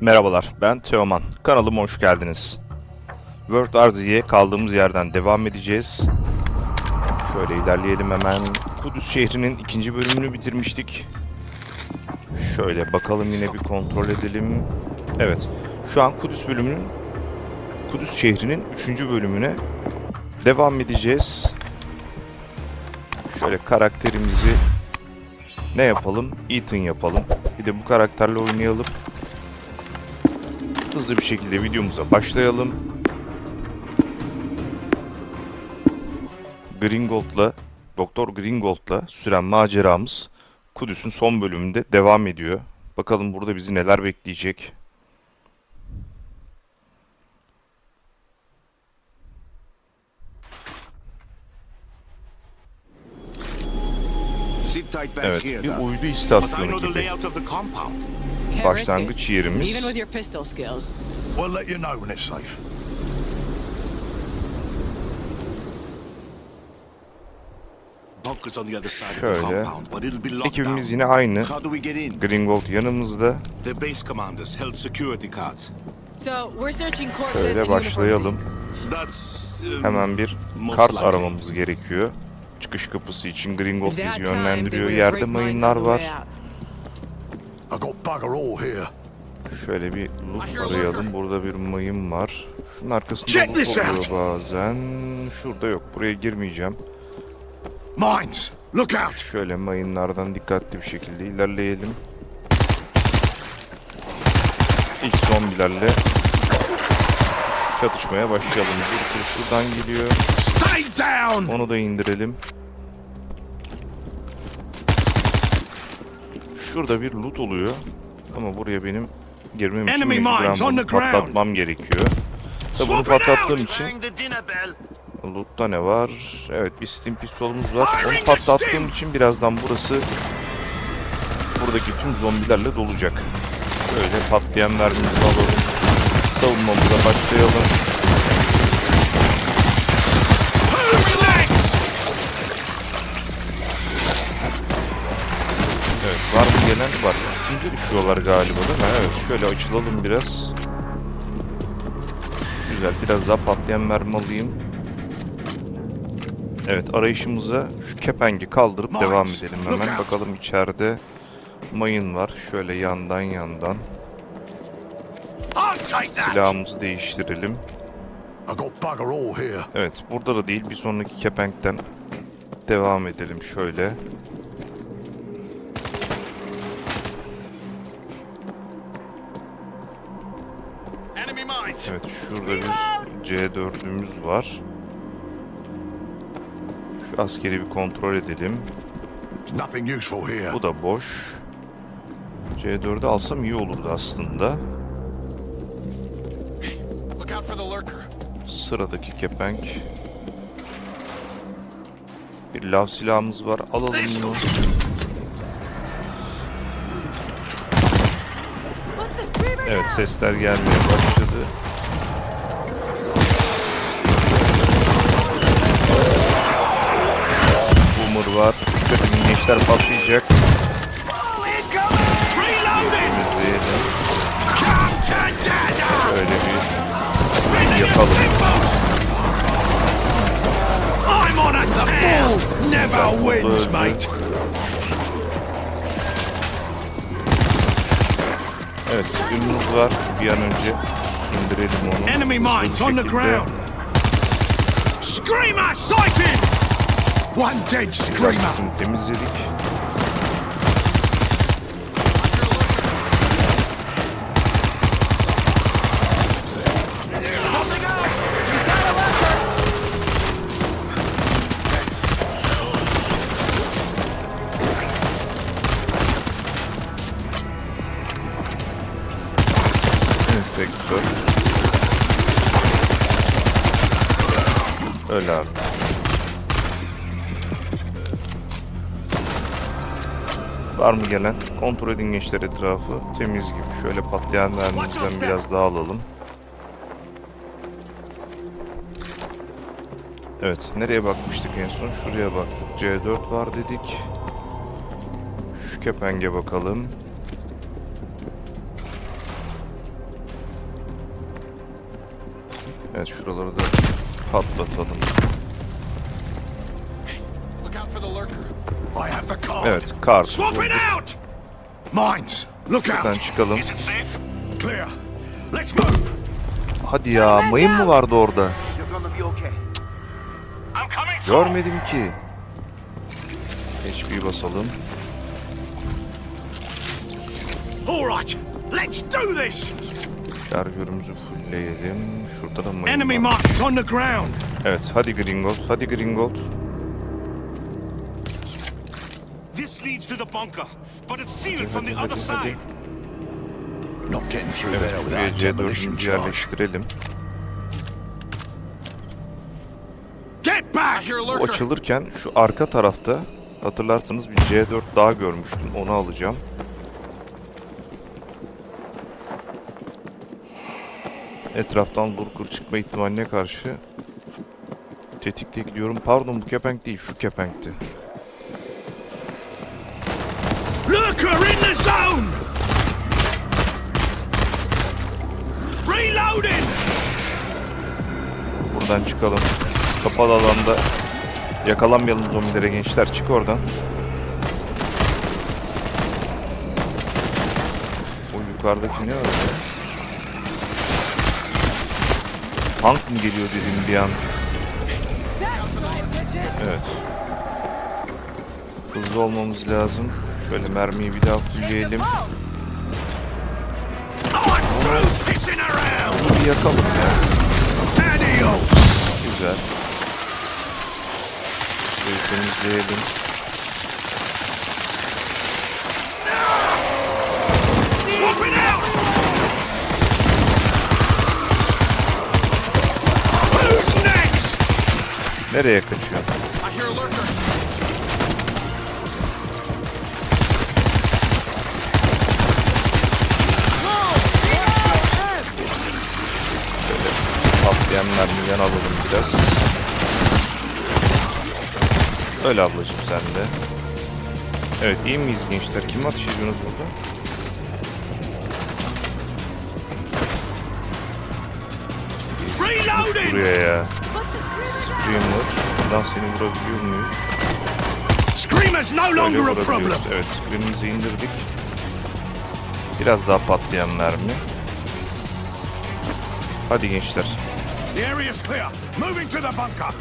Merhabalar, ben Teoman. Kanalıma hoş geldiniz. World Arzi'ye kaldığımız yerden devam edeceğiz. Şöyle ilerleyelim hemen. Kudüs şehrinin ikinci bölümünü bitirmiştik. Şöyle bakalım yine bir kontrol edelim. Evet, şu an Kudüs bölümünün, Kudüs şehrinin üçüncü bölümüne devam edeceğiz. Şöyle karakterimizi ne yapalım? Ethan yapalım. Bir de bu karakterle oynayalım. Hızlı bir şekilde videomuza başlayalım. Gringold'la, Doktor Gringold'la süren maceramız Kudüs'ün son bölümünde devam ediyor. Bakalım burada bizi neler bekleyecek. Evet, bir uydu istasyonu gibi başlangıç yerimiz. Şöyle. Ekibimiz yine aynı. Gringold yanımızda. Şöyle başlayalım. um, Hemen bir kart aramamız gerekiyor. Çıkış kapısı için That bizi yönlendiriyor. Yerde mayınlar var. way out. I got bugger all here. Şöyle bir loot arayalım. Burada bir mayın var. Şunun arkasında Check loot this oluyor out. bazen. Şurada yok. Buraya girmeyeceğim. Mines! Look out! Şöyle mayınlardan dikkatli bir şekilde ilerleyelim. İlk zombilerle çatışmaya başlayalım. Bir şuradan geliyor. Onu da indirelim. Şurada bir loot oluyor. Ama buraya benim girmem için Enemy mecburen bunu patlatmam gerekiyor. Ve bunu patlattığım için. Loot'ta ne var? Evet bir steam pistolumuz var. Onu patlattığım için birazdan burası buradaki tüm zombilerle dolacak. Şöyle patlayan mermimizi alalım. Savunmamıza başlayalım. Gelen var. Üstümüze düşüyorlar galiba değil mi? Evet şöyle açılalım biraz. Güzel biraz daha patlayan mermi alayım. Evet arayışımıza şu kepengi kaldırıp Mines, devam edelim hemen. Bakalım içeride mayın var. Şöyle yandan yandan. Silahımızı değiştirelim. Evet burada da değil bir sonraki kepenkten devam edelim şöyle. Şurada bir C4'ümüz var. Şu askeri bir kontrol edelim. Bu da boş. C4'ü alsam iyi olurdu aslında. Sıradaki kepenk. Bir lav silahımız var. Alalım bunu. Evet sesler gelmeye başladı. Var. Dikkat edin patlayacak. Şöyle bir yapalım. I'm on a tear! Never wins, mate! Evet spinimiz var. Bir an önce indirelim onu. Enemy mines on the ground! Screamer sighted! One dead screamer! temizledik. Var mı gelen? Kontrol edin gençler etrafı. Temiz gibi. Şöyle patlayan mermimizden biraz daha alalım. Evet. Nereye bakmıştık en son? Şuraya baktık. C4 var dedik. Şu kepenge bakalım. Evet şuraları da patlatalım. Hey, Evet kar. Swap it out! Mines! Look out! çıkalım. Clear. Let's move! Hadi ya mayın mı vardı orada? Görmedim ki. HP basalım. All right, let's do this! Şarjörümüzü fullleyelim. Şurada da mayın Enemy var. marks on the ground. Evet hadi Gringold. Hadi Gringold. This leads to the bunker, but it's sealed from the other side. Not getting through Evet there şuraya without demolition C4'ümüzü charge. yerleştirelim. Get back! a Bu lurker. açılırken şu arka tarafta hatırlarsanız bir C4 daha görmüştüm. Onu alacağım. Etraftan lurker çıkma ihtimaline karşı tetikte gidiyorum. Pardon bu kepenk değil şu kepenkti. Buradan çıkalım. Kapalı alanda yakalanmayalım zombilere gençler. Çık oradan. O yukarıdaki ne öyle? Tank mı geliyor dedim bir an. Evet. Hızlı olmamız lazım. Şöyle mermiyi bir daha fullleyelim. Bunu yakalım ya. Güzel. Şöyle temizleyelim. Nereye kaçıyorsun? Mermiden alalım biraz. Öyle ablacım sen de. Evet iyi miyiz gençler? Kim ateş ediyorsunuz burada? Reloading! Buraya ya. screamer. Buradan seni vurabiliyor muyuz? Screamer's no longer a problem. Evet Screamer'ımızı indirdik. Biraz daha patlayan mermi. Hadi gençler. The area's clear. Moving to the bunker.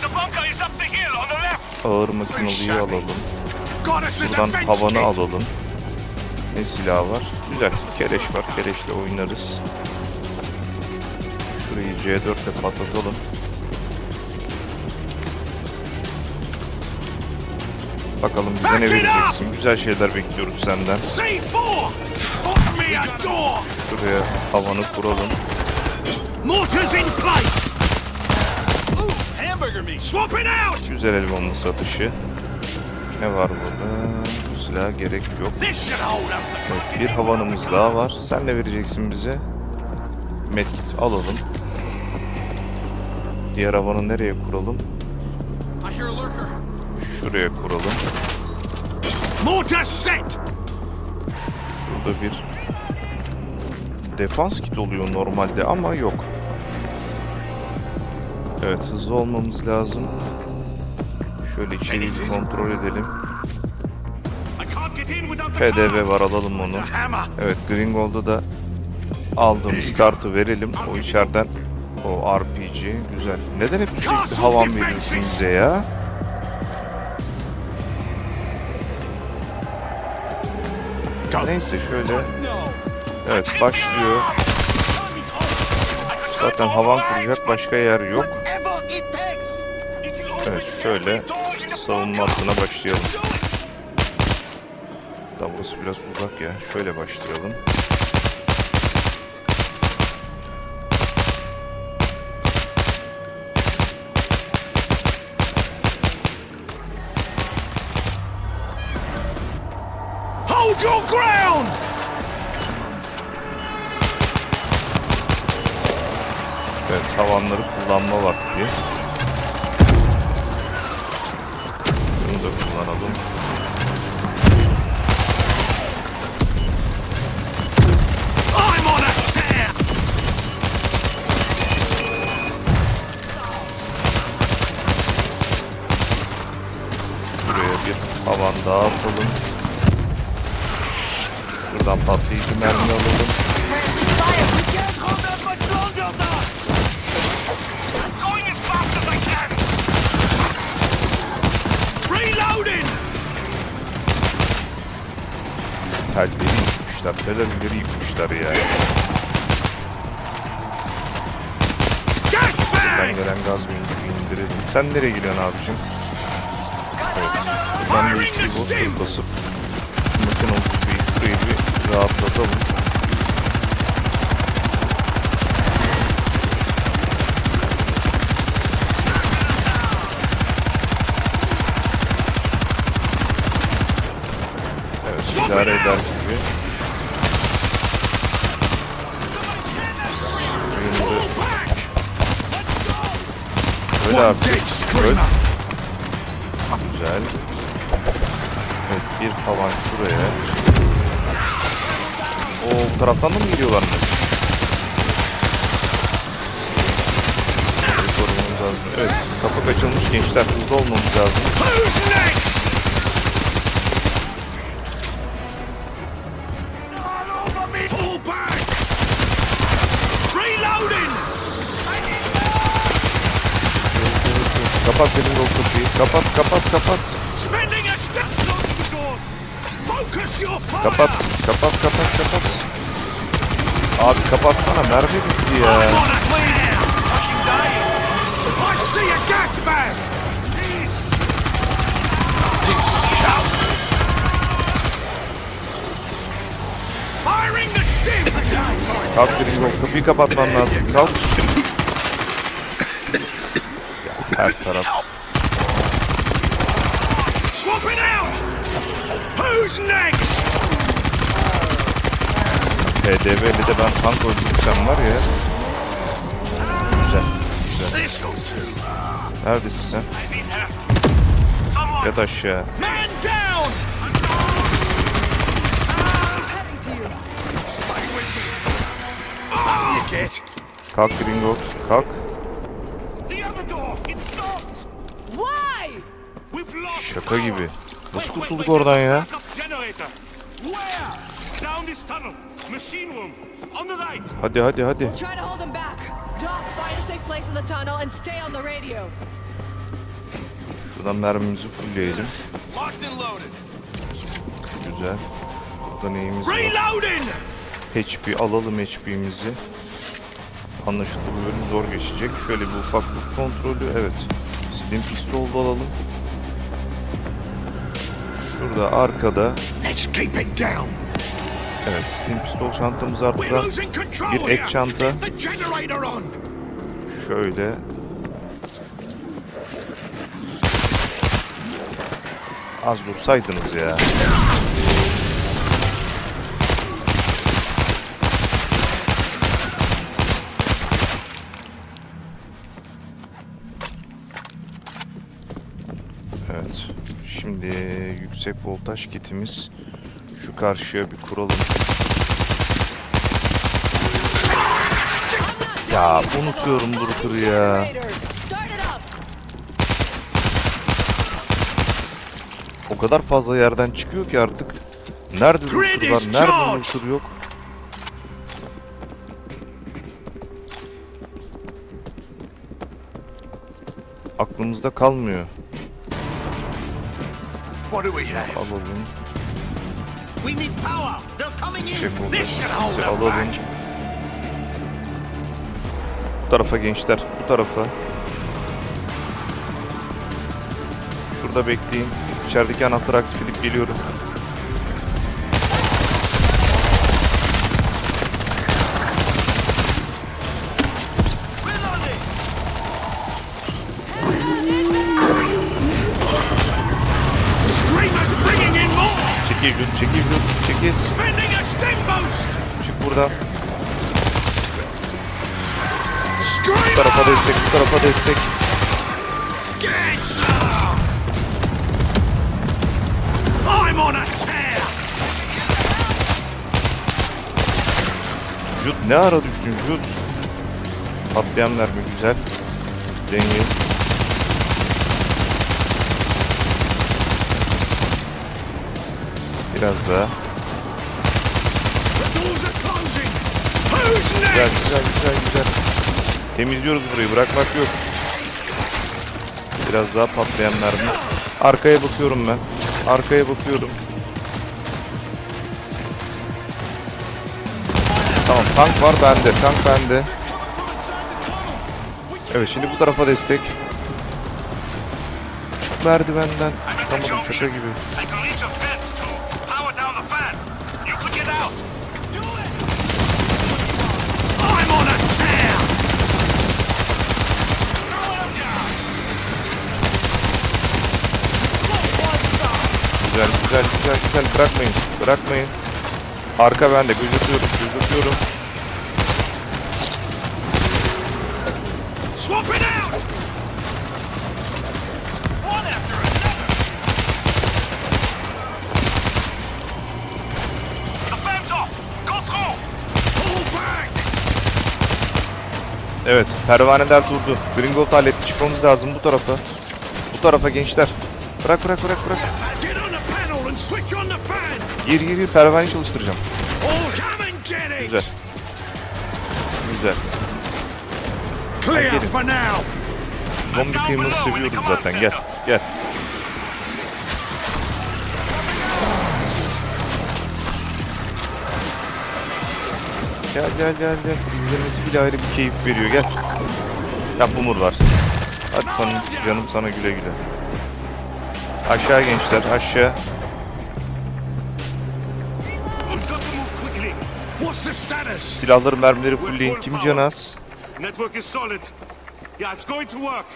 The bunker is up the hill on the left. Ağır makinalıyı alalım. Buradan havanı alalım. Ne silah var? Güzel. Kereş var. Kereşle oynarız. Şurayı C4 ile patlatalım. Bakalım bize ne vereceksin? Güzel şeyler bekliyoruz senden. C4! Offer me a door! Şuraya havanı kuralım. Mortars in place! Hamburger meat. Swap it out! Güzel el bombası atışı. Ne var burada? Bu silaha gerek yok. Evet, bir havanımız daha var. Sen ne vereceksin bize? Medkit alalım. Diğer havanı nereye kuralım? Şuraya kuralım. Mortar set! Burada bir defans kit oluyor normalde ama yok. Evet hızlı olmamız lazım. Şöyle içeriği kontrol edelim. PDV var alalım onu. Evet Gringold'da da aldığımız kartı verelim. O içeriden o RPG güzel. Neden hep sürekli havan veriyorsun bize ya? Neyse şöyle evet başlıyor. Zaten havan kuracak başka yer yok. Şöyle savunma hattına başlayalım. Da burası biraz uzak ya. Şöyle başlayalım. As I can! Reloading! Telleri yıkmışlar. Telleri yıkmışlar ya. Bag! gelen gaz bir indirelim. Sen nereye gidiyorsun abicim? Evet. Ben de iki bot basıp makine okutuyu şurayı bir rahatlatalım. Evet, idare eder gibi. Öyle abi. Öl. Güzel. Evet bir havan şuraya. O bu taraftan da mı geliyorlarmış? Şurayı korumamız lazım. Evet kapı kaçılmış gençler hızlı olmamız lazım. Kapat benim yol kapıyı. Kapat kapat kapat. Kapat kapat kapat kapat. Abi kapatsana mermi bitti ya. Kalk Gringo kapıyı kapatman lazım. Kalk. Her taraf. Who's next? PDV'li de ben tank öldürürsem var ya. Güzel. Güzel. Neredesin sen? Yat aşağı. Kalk Gringo. Kalk. Şaka gibi. Nasıl kurtulduk oradan ya? Machine room. On the right. Hadi hadi hadi. Try to hold them back. Doc, find a safe place in the tunnel and stay on the radio. Şuradan mermimizi fullleyelim. Locked and loaded. Güzel. Burada neyimiz var? Reloading! HP alalım HP'mizi. Anlaşıldı bu bölüm zor geçecek. Şöyle bir ufaklık kontrolü. Evet. Steam pistol da alalım. Şurada arkada. Let's keep it down. Evet Steam pistol çantamız control Bir ek çanta. Şöyle. Az dursaydınız ya. Evet. Şimdi yüksek voltaj kitimiz karşıya bir kuralım. Ya unutuyorum dur ya. O kadar fazla yerden çıkıyor ki artık. Nerede looter var, nerede looter yok. Aklımızda kalmıyor. Alalım. We need power. They're coming Şey in. burada. This should hold them alalım. back. Bu tarafa gençler. Bu tarafa. Şurada bekleyin. İçerideki anahtarı aktif edip geliyorum. Çekil Jun, çekil. Çık buradan. Bu tarafa destek, bu tarafa destek. I'm on a tear! Jut ne ara düştün Jut? Patlayan mermi güzel. Denge. Biraz daha. Güzel güzel güzel güzel. Temizliyoruz burayı bırakmak yok. Biraz daha patlayan mermi. Arkaya bakıyorum ben. Arkaya bakıyorum. Tamam tank var bende. Tank bende. Evet şimdi bu tarafa destek. Çık merdivenden. Çıkamadım şaka gibi. Güzel güzel bırakmayın. Bırakmayın. Arka bende gözüküyorum gözüküyorum. Evet pervaneler durdu. Gringold halletti çıkmamız lazım bu tarafa. Bu tarafa gençler. Bırak bırak bırak bırak. Gir gir gir pervaneyi çalıştıracağım. Güzel. Güzel. Clear Gelin. for now. Zombi kıyımızı seviyoruz zaten gel. Gel. Gel gel gel gel. İzlemesi bile ayrı bir keyif veriyor gel. Ya bumur var. Hadi sana, canım sana güle güle. Aşağı gençler aşağı. Silahları mermileri fullleyin. Kim canı az? Network is solid. Yeah, it's going to work.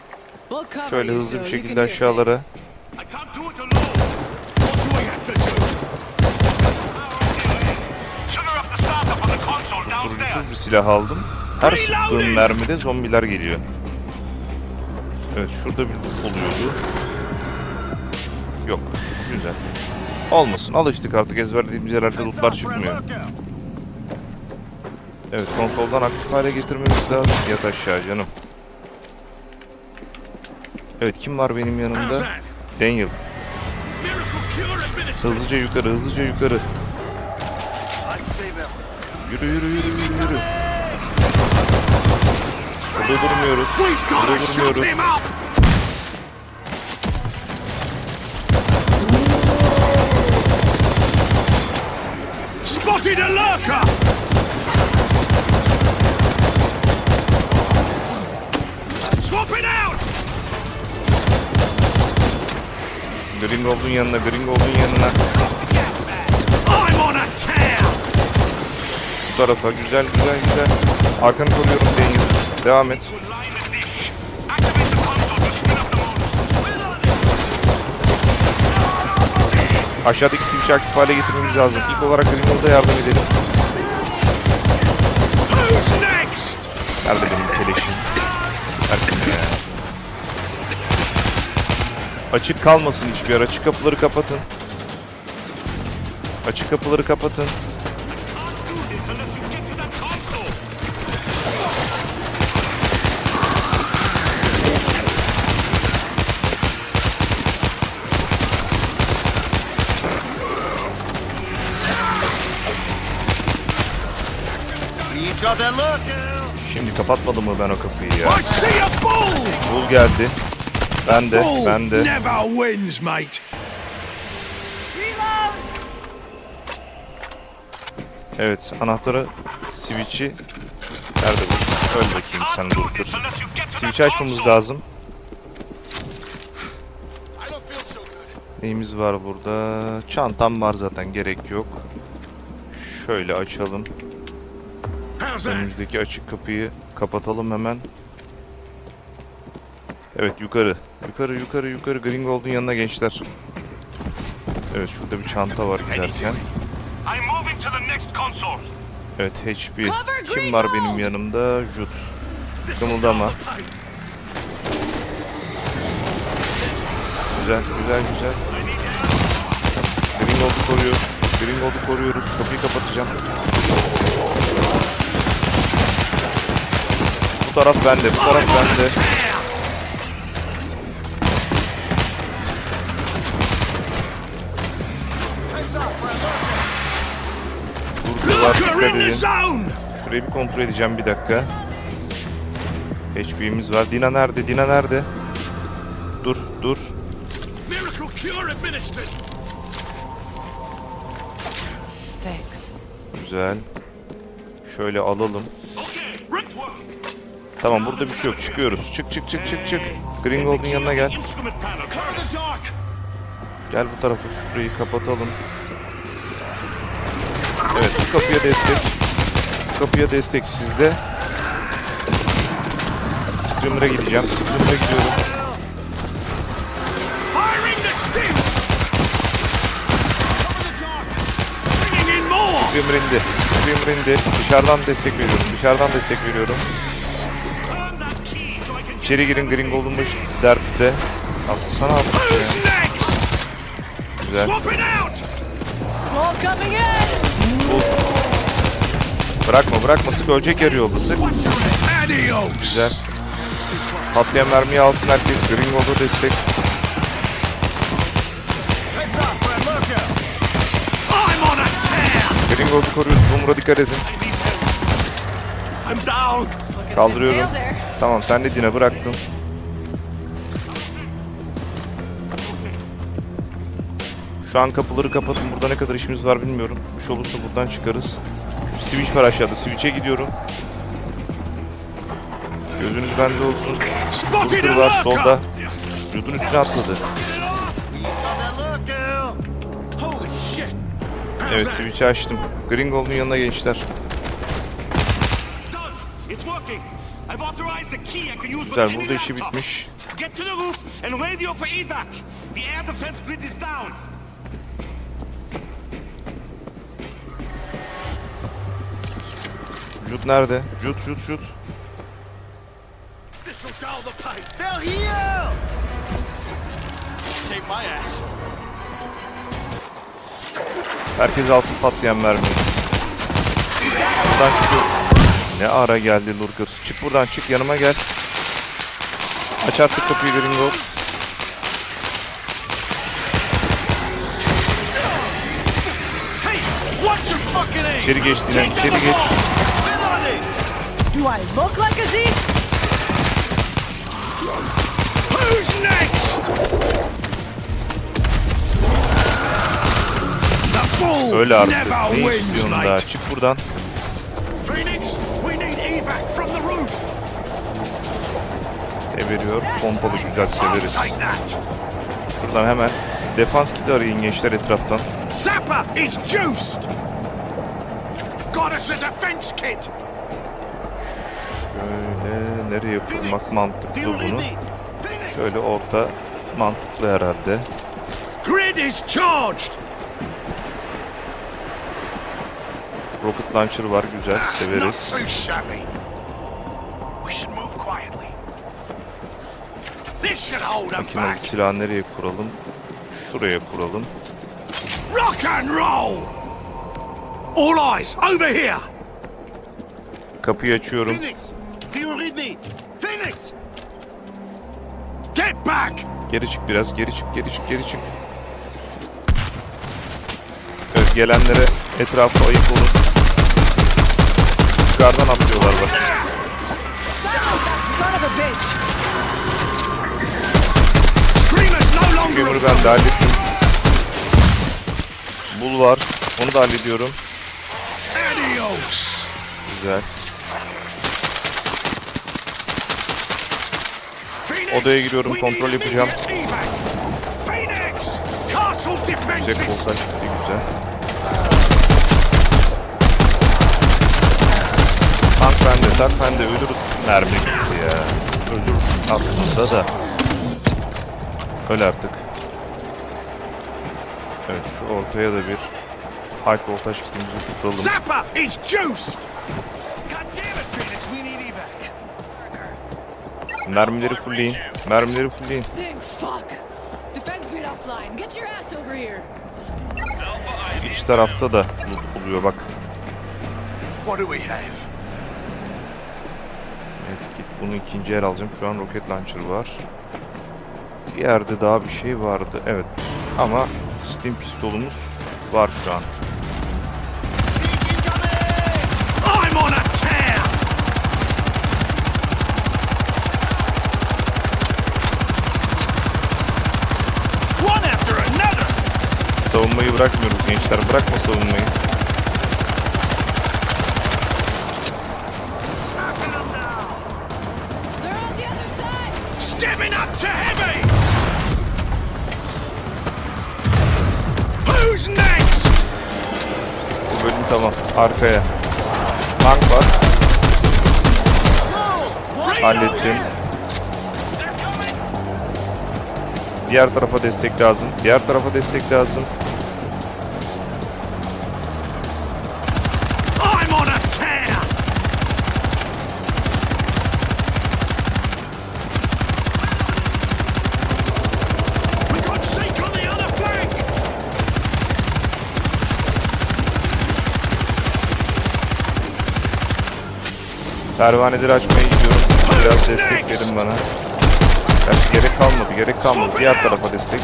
We'll cover Şöyle hızlı bir şekilde aşağılara. Kurucusuz bir silah aldım. Her sıktığım mermide zombiler geliyor. Evet şurada bir oluyordu. Yok. Güzel. Olmasın. Alıştık artık ezberlediğimiz yerlerde lootlar çıkmıyor. Evet konsoldan aktif hale getirmemiz lazım. Yat aşağı canım. Evet kim var benim yanımda? Daniel. Hızlıca yukarı, hızlıca yukarı. Yürü yürü yürü yürü yürü. Burada durmuyoruz. Burada durmuyoruz. Spotted a lurker. Swap it out. Gringold'un yanına, Gringold'un yanına. I'm on a tear. Bu tarafa. Güzel güzel güzel. Arkanı koruyorum Daniel. Devam et. Aşağıdaki switch'i aktif hale getirmemiz lazım. İlk olarak Gringold'a yardım edelim. Nerede benim teleşim? Açık kalmasın hiçbir yer. Açık kapıları kapatın. Açık kapıları kapatın. Şimdi kapatmadım mı ben o kapıyı ya? Bul geldi. Ben de, ben de. never wins, mate. Evet, anahtarı, switch'i nerede bu? Öl bakayım sen dur dur. Switch'i açmamız lazım. Neyimiz var burada? Çantam var zaten, gerek yok. Şöyle açalım. Önümüzdeki açık kapıyı kapatalım hemen. Evet yukarı. Yukarı yukarı yukarı Gringold'un yanına gençler. Evet şurada bir çanta var giderken. Evet HP. Cover Kim var benim yanımda? Jut. Kımıldama. Güzel güzel güzel. Gringold'u koruyoruz. Gringold'u koruyoruz. Kapıyı kapatacağım. Bu taraf bende. Bu taraf bende. The edin. Şurayı bir kontrol edeceğim bir dakika. HP'miz var. Dina nerede? Dina nerede? Dur, dur. Güzel. Şöyle alalım. Tamam burada bir şey yok. Çıkıyoruz. Çık çık çık çık çık. Gringold'un yanına gel. Gel bu tarafa şurayı kapatalım. Evet bu kapıya destek. Bu kapıya destek sizde. Screamer'a gideceğim. Screamer'a gidiyorum. Firing the stim! Bringing in more! Screamer indi. Screamer indi. Dışarıdan destek veriyorum. Dışarıdan destek veriyorum. İçeri girin Gringold'un başı dertte. Atlasana abi. Güzel. Bırakma bırakma sık ölecek yarı yolda sık. Güzel. Patlayan mermiyi alsın herkes. Gringold'a destek. Gringold'u koruyoruz. Bumura dikkat edin. Kaldırıyorum. Tamam sen de Dina bıraktın. Şu an kapıları kapatın. Burada ne kadar işimiz var bilmiyorum. Bir şey olursa buradan çıkarız. Switch var aşağıda. Switch'e gidiyorum. Gözünüz bende olsun. A var solda. Vücudun üstüne atladı. Evet switch'i açtım. Gringold'un yanına gençler. Güzel burada işi bitmiş. Get to the roof and radio for evac. The air defense grid is down. Jut nerede? Jut jut jut. Herkes alsın patlayan mermiyi. Buradan çıkıyor. Ne ara geldi Lurker. Çık buradan çık yanıma gel. Aç artık kapıyı Gringo. İçeri geç Dinen içeri geç. Do I look like a Zeke? Who's next? The bull Öyle artık. never Ne wins, istiyorsun daha? Çık buradan. Phoenix, we need evac from the roof. Ne veriyor? Pompalı güzel I'll severiz. take that. Şuradan hemen defans kiti arayın gençler etraftan. Zapper is juiced. Got us a defense kit. Şöyle nereye kurmak mantıklı bunu? Şöyle orta mantıklı herhalde. Grid is charged. Rocket launcher var güzel Not severiz. Makinalı back. silah nereye kuralım? Şuraya kuralım. Rock and roll. All eyes over here. Kapıyı açıyorum. Phoenix! Read me? Phoenix! Get back. Geri çık biraz, geri çık, geri çık, geri çık. Evet, gelenlere etrafı ayık olun. Yukarıdan atlıyorlar bak. Kömürü ben de hallettim. Bul var, onu da hallediyorum. Güzel. Odaya giriyorum, kontrol yapacağım. Yüksek voltaj çıktı güzel. Tank bende, tank bende. Ölür mermi gitti ya. Ölür aslında da. Öl artık. Evet şu ortaya da bir high voltaj kitimizi tutalım. Zapper is juiced. Mermileri fullleyin. Mermileri fullleyin. İç tarafta da loot oluyor bak. Evet git bunu ikinci el alacağım. Şu an roket launcher var. Bir yerde daha bir şey vardı. Evet. Ama steam pistolumuz var şu an. Bırakmıyoruz gençler. Bırakma savunmayı. Stepping up to! Who's next? Bu bölüm tamam. Arkaya. Tank var. Hallettim. Diğer tarafa destek lazım. Diğer tarafa destek lazım. Pervaneleri açmaya gidiyorum. Biraz destek verin bana. Gerçi gerek kalmadı. Gerek kalmadı. Diğer tarafa destek.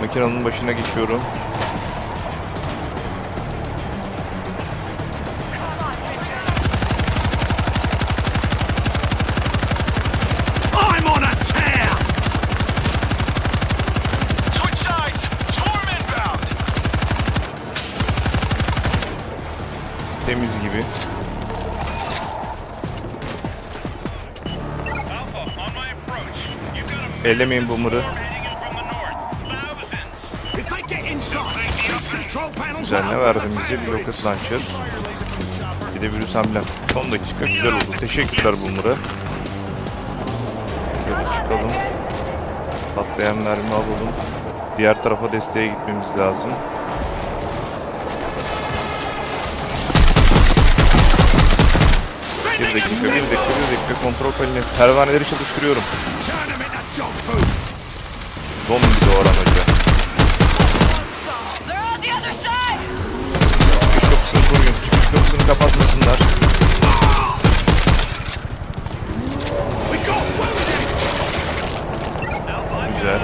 Makinenin başına geçiyorum. Güzel ne will verdim bize? Bir rocket launcher. Bir de virüs. Son dakika güzel oldu. Teşekkürler boomer'a. Şöyle çıkalım. Patlayan mermi alalım. Diğer tarafa desteğe gitmemiz lazım. Bir dakika, bir dakika, bir dakika. Kontrol paneli. Pervaneleri çalıştırıyorum. Zombi side! Çıkış kapısını koruyun. Çıkış kapısını kapatmasınlar. Güzel.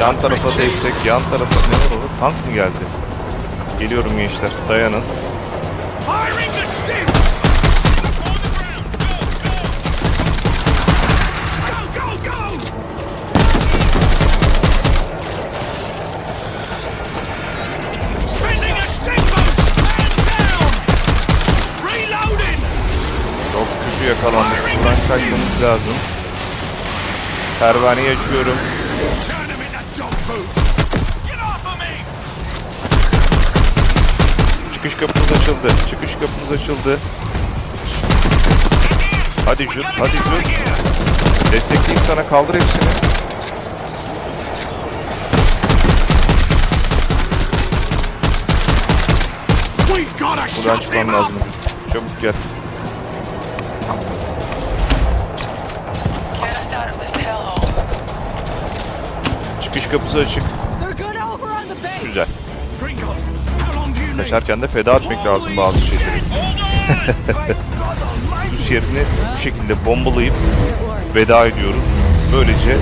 Yan tarafa destek, yan tarafa ne orada? Tank mı geldi? Geliyorum gençler, dayanın. Kötü yakalandık. Buradan kaçmamız lazım. Pervaneyi açıyorum. Çıkış kapımız açıldı. Çıkış kapımız açıldı. Hadi Jut, hadi Jut. Destekleyeyim sana, kaldır hepsini. Buradan çıkmam lazım. Çabuk gel. Çıkış kapısı açık. Güzel. Kaçarken de feda etmek lazım bazı şeyleri. Kudüs yerini bu şekilde bombalayıp veda ediyoruz. Böylece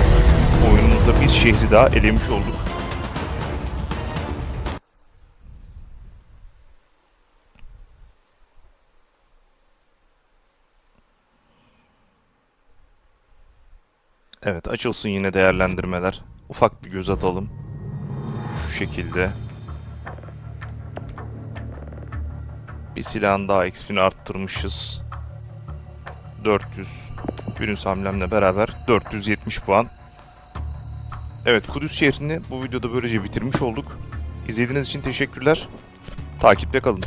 oyunumuzda bir şehri daha elemiş olduk. Evet açılsın yine değerlendirmeler. Ufak bir göz atalım. Şu şekilde. Bir silahın daha XP'ni arttırmışız. 400. Günüz hamlemle beraber 470 puan. Evet Kudüs şehrini bu videoda böylece bitirmiş olduk. İzlediğiniz için teşekkürler. Takipte kalın.